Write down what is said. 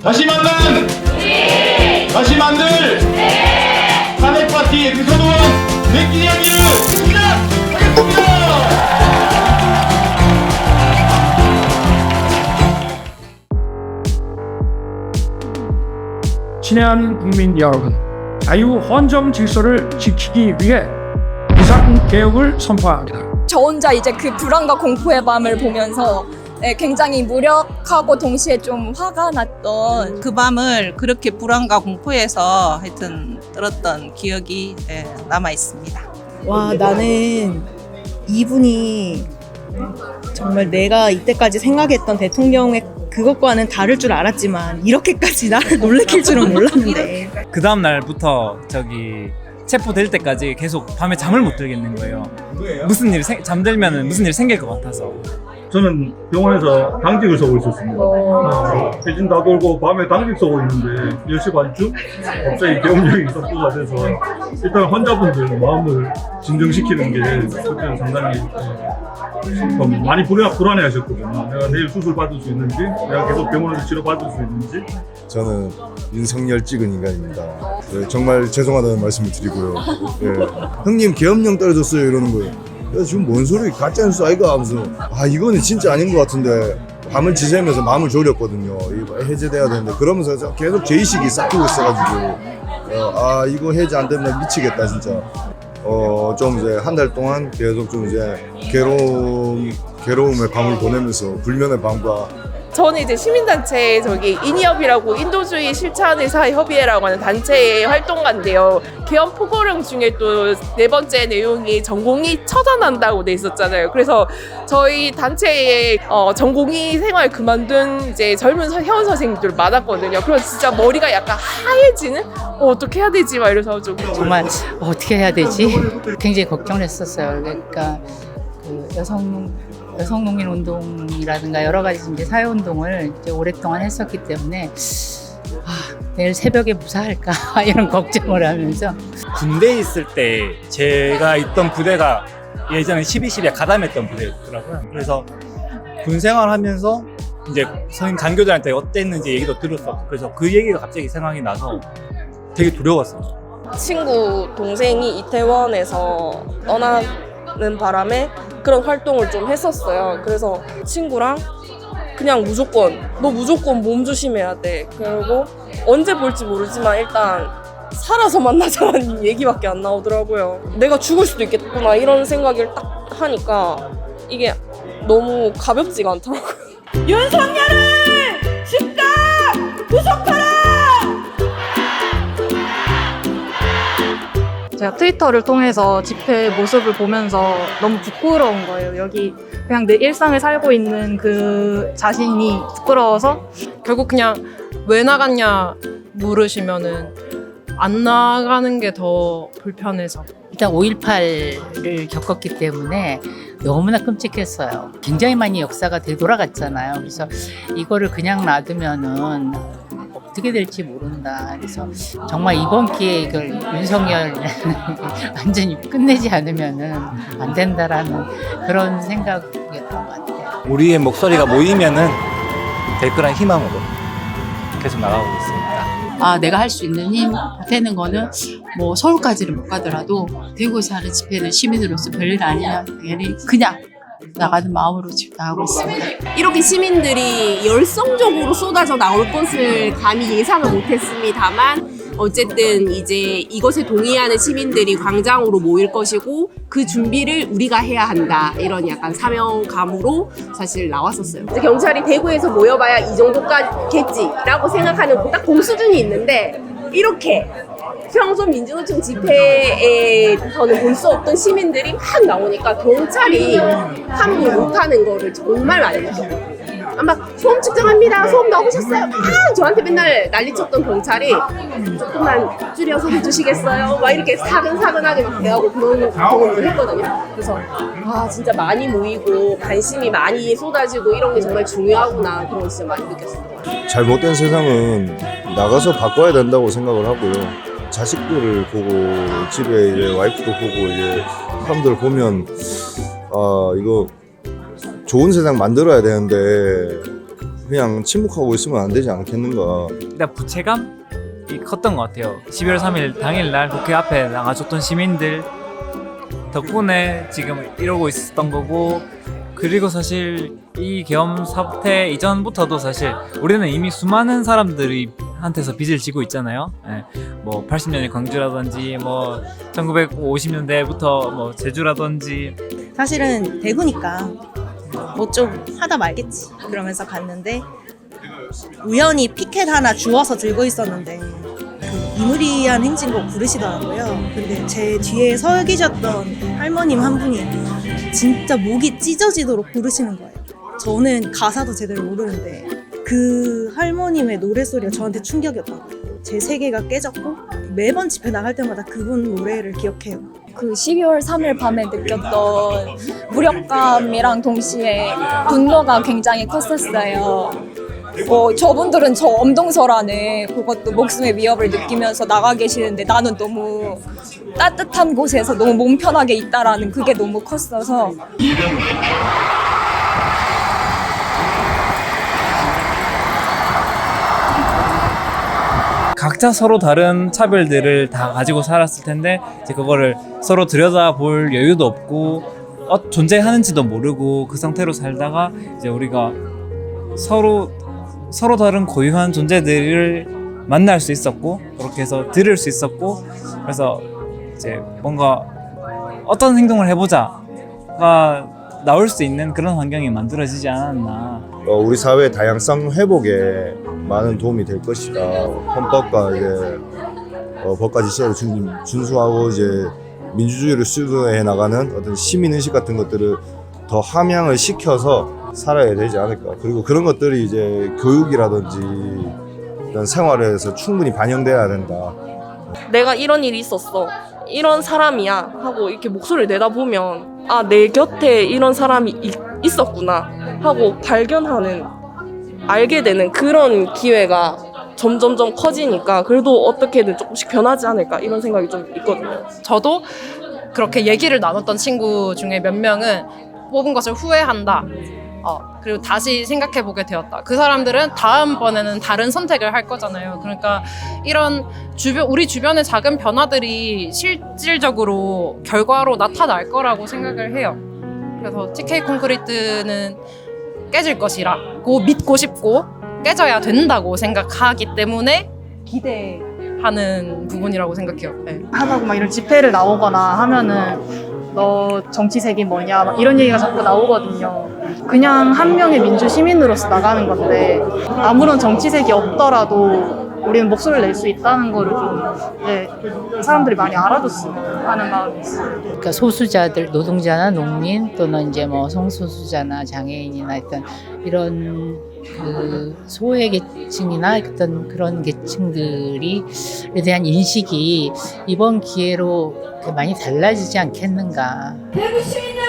다시 만난 다시 만들! 사내 파티 에피소드 1 맥기니아미를 시작하겠습니다! 친애하는 국민 여러분, 자유 헌정 질서를 지키기 위해 비상 개혁을 선포합니다. 저 혼자 이제 그 불안과 공포의 밤을 보면서 네, 굉장히 무력하고 동시에 좀 화가 났던 그 밤을 그렇게 불안과 공포에서 하여튼 떨었던 기억이 예, 남아 있습니다. 와 나는 이분이 정말 내가 이때까지 생각했던 대통령의 그것과는 다를 줄 알았지만 이렇게까지 나를 놀래킬 줄은 몰랐는데 그 다음 날부터 저기 체포될 때까지 계속 밤에 잠을 못 들겠는 거예요. 무슨 일 생- 잠들면은 무슨 일 생길 것 같아서. 저는 병원에서 당직을 서고 있었습니다. 어, 회진 다 돌고 밤에 당직 서고 있는데 10시 반쯤 갑자기 계엄령이 선포가 돼서 일단 환자분들 마음을 진정시키는 게 그때는 상당히 예, 좀 많이 불안, 불안해 하셨거든요. 내가 내일 수술 받을 수 있는지, 내가 계속 병원에서 치료 받을 수 있는지. 저는 윤석열 찍은 인간입니다. 네, 정말 죄송하다는 말씀을 드리고요. 예. 형님 계엄령 떨어졌어요 이러는 거예요. 야, 지금 뭔 소리 가짜 뉴스 아이가 하면서 아 이거는 진짜 아닌 것 같은데 밤을 지새면서 마음을 졸였거든요. 이거 해제돼야 되는데 그러면서 저 계속 죄의식이 쌓이고 있어가지고 어, 아 이거 해제 안 되면 미치겠다 진짜. 어 좀 이제 한 달 동안 계속 좀 이제 괴로움 괴로움의 밤을 보내면서 불면의 밤과 저는 이제 시민단체 저기 인이협이라고 인도주의 실천의사 협의회라고 하는 단체의 활동가인데요. 개헌 포고령 중에 또 네 번째 내용이 전공의 처단한다고 돼 있었잖아요. 그래서 저희 단체에 어, 전공의 생활 그만둔 이제 젊은 서- 회원 선생님들 많았거든요. 그래서 진짜 머리가 약간 하얘지는 어, 어떻게 해야 되지 막 이래서 좀 정말 어떻게 해야 되지? 굉장히 걱정을 했었어요. 그러니까 그 여성 여성 농민 운동이라든가 여러 가지 이제 사회 운동을 이제 오랫동안 했었기 때문에 아, 내일 새벽에 무사할까 이런 걱정을 하면서 군대에 있을 때 제가 있던 부대가 예전에 12.12에 가담했던 부대였더라고요. 그래서 군 생활하면서 이제 선임 장교들한테 어땠는지 얘기도 들었었고 그래서 그 얘기가 갑자기 생각이 나서 되게 두려웠어요. 친구 동생이 이태원에서 떠나는 바람에 그런 활동을 좀 했었어요. 그래서 친구랑 그냥 무조건 너 무조건 몸 조심해야 돼. 그리고 언제 볼지 모르지만 일단 살아서 만나자는 얘기밖에 안 나오더라고요. 내가 죽을 수도 있겠구나 이런 생각을 딱 하니까 이게 너무 가볍지가 않더라고요. 윤석열을 트위터를 통해서 집회 모습을 보면서 너무 부끄러운 거예요. 여기 그냥 내 일상을 살고 있는 그 자신이 부끄러워서 결국 그냥 왜 나갔냐 물으시면은 안 나가는 게 더 불편해서 일단 5.18을 겪었기 때문에 너무나 끔찍했어요. 굉장히 많이 역사가 되돌아갔잖아요. 그래서 이거를 그냥 놔두면은 어떻게 될지 모른다. 그래서 정말 이번 기회에 이걸 윤석열 완전히 끝내지 않으면은 안 된다라는 그런 생각이었던 것 같아요. 우리의 목소리가 모이면은 될 거란 희망으로 계속 나가고 있습니다. 아, 내가 할 수 있는 힘 되는 거는 뭐 서울까지는 못 가더라도 대구에서 하는 집회는 시민으로서 별일 아니면 당연히 그냥 나가는 마음으로 지금 나가고 있습니다. 이렇게 시민들이 열성적으로 쏟아져 나올 것을 감히 예상을 못했습니다만 어쨌든 이제 이것에 동의하는 시민들이 광장으로 모일 것이고 그 준비를 우리가 해야 한다 이런 약간 사명감으로 사실 나왔었어요. 경찰이 대구에서 모여봐야 이 정도까지겠지라고 생각하는 딱그 수준이 있는데 이렇게 평소 민주노총 집회에서는 볼 수 없던 시민들이 막 나오니까 경찰이 함부로 못하는 거를 정말 많이 느꼈어요. 아마 소음 측정합니다. 소음 넣으셨어요? 막 저한테 맨날 난리쳤던 경찰이 조금만 줄여서 해주시겠어요? 막 이렇게 사근사근하게 막 대하고 그런 경험을 했거든요. 그래서 아 진짜 많이 모이고 관심이 많이 쏟아지고 이런 게 정말 중요하구나 그런 거 진짜 많이 느꼈어요. 잘못된 세상은 나가서 바꿔야 된다고 생각을 하고요. 자식들을 보고 집에 이제 와이프도 보고 이제 사람들 보면 아 이거 좋은 세상 만들어야 되는데 그냥 침묵하고 있으면 안 되지 않겠는가. 일단 부채감 이 컸던 것 같아요. 12월 3일 당일날 국회 앞에 나가줬던 시민들 덕분에 지금 이러고 있었던 거고 그리고 사실 이 계엄 사태 이전부터도 사실 우리는 이미 수많은 사람들이 한테서 빚을 지고 있잖아요. 예, 뭐 80년의 광주라든지 뭐 1950년대부터 뭐 제주라든지 사실은 대구니까 뭐 좀 하다 말겠지 그러면서 갔는데 우연히 피켓 하나 주워서 들고 있었는데 그 이무리한 행진곡 부르시더라고요. 근데 제 뒤에 서 계셨던 할머님 한 분이 진짜 목이 찢어지도록 부르시는 거예요. 저는 가사도 제대로 모르는데 그 할머님의 노래소리가 저한테 충격이었다고요. 제 세계가 깨졌고 매번 집회 나갈 때마다 그분 노래를 기억해요. 그 12월 3일 밤에 느꼈던 무력감이랑 동시에 분노가 굉장히 컸었어요. 어, 저분들은 저 엄동설 안에 그것도 목숨의 위협을 느끼면서 나가 계시는데 나는 너무 따뜻한 곳에서 너무 몸 편하게 있다라는 그게 너무 컸어서 각자 서로 다른 차별들을 다 가지고 살았을 텐데 이제 그거를 서로 들여다볼 여유도 없고 어, 존재하는지도 모르고 그 상태로 살다가 이제 우리가 서로 서로 다른 고유한 존재들을 만날 수 있었고 그렇게 해서 들을 수 있었고 그래서 이제 뭔가 어떤 행동을 해보자가 나올 수 있는 그런 환경이 만들어지지 않았나. 어, 우리 사회 다양성 회복에 많은 도움이 될 것이다. 헌법과 이제 어, 법과 지시를 준, 준수하고 이제 민주주의를 수도해 나가는 어떤 시민 의식 같은 것들을 더 함양을 시켜서 살아야 되지 않을까. 그리고 그런 것들이 이제 교육이라든지 이런 생활에서 충분히 반영돼야 된다. 내가 이런 일이 있었어. 이런 사람이야 하고 이렇게 목소리를 내다 보면 아 내 곁에 이런 사람이 이- 있었구나 하고 발견하는 알게 되는 그런 기회가 점점점 커지니까 그래도 어떻게든 조금씩 변하지 않을까 이런 생각이 좀 있거든요. 저도 그렇게 얘기를 나눴던 친구 중에 몇 명은 뽑은 것을 후회한다. 어, 그리고 다시 생각해 보게 되었다. 그 사람들은 다음번에는 다른 선택을 할 거잖아요. 그러니까 이런 주변 우리 주변의 작은 변화들이 실질적으로 결과로 나타날 거라고 생각을 해요. 그래서 TK 콘크리트는 깨질 것이라고 믿고 싶고 깨져야 된다고 생각하기 때문에 기대하는 부분이라고 생각해요. 네. 하다고 막 이런 집회를 나오거나 하면은 너 정치색이 뭐냐 막 이런 얘기가 자꾸 나오거든요. 그냥 한 명의 민주 시민으로서 나가는 건데 아무런 정치색이 없더라도 우리는 목소리를 낼 수 있다는 거를 좀 네, 사람들이 많이 알아줬으면 하는 마음이 있어요. 그러니까 소수자들 노동자나 농민 또는 이제 뭐 성소수자나 장애인이나 어떤 이런 그 소외 계층이나 어떤 그런 계층들이 에 대한 인식이 이번 기회로 많이 달라지지 않겠는가. 대구 시민들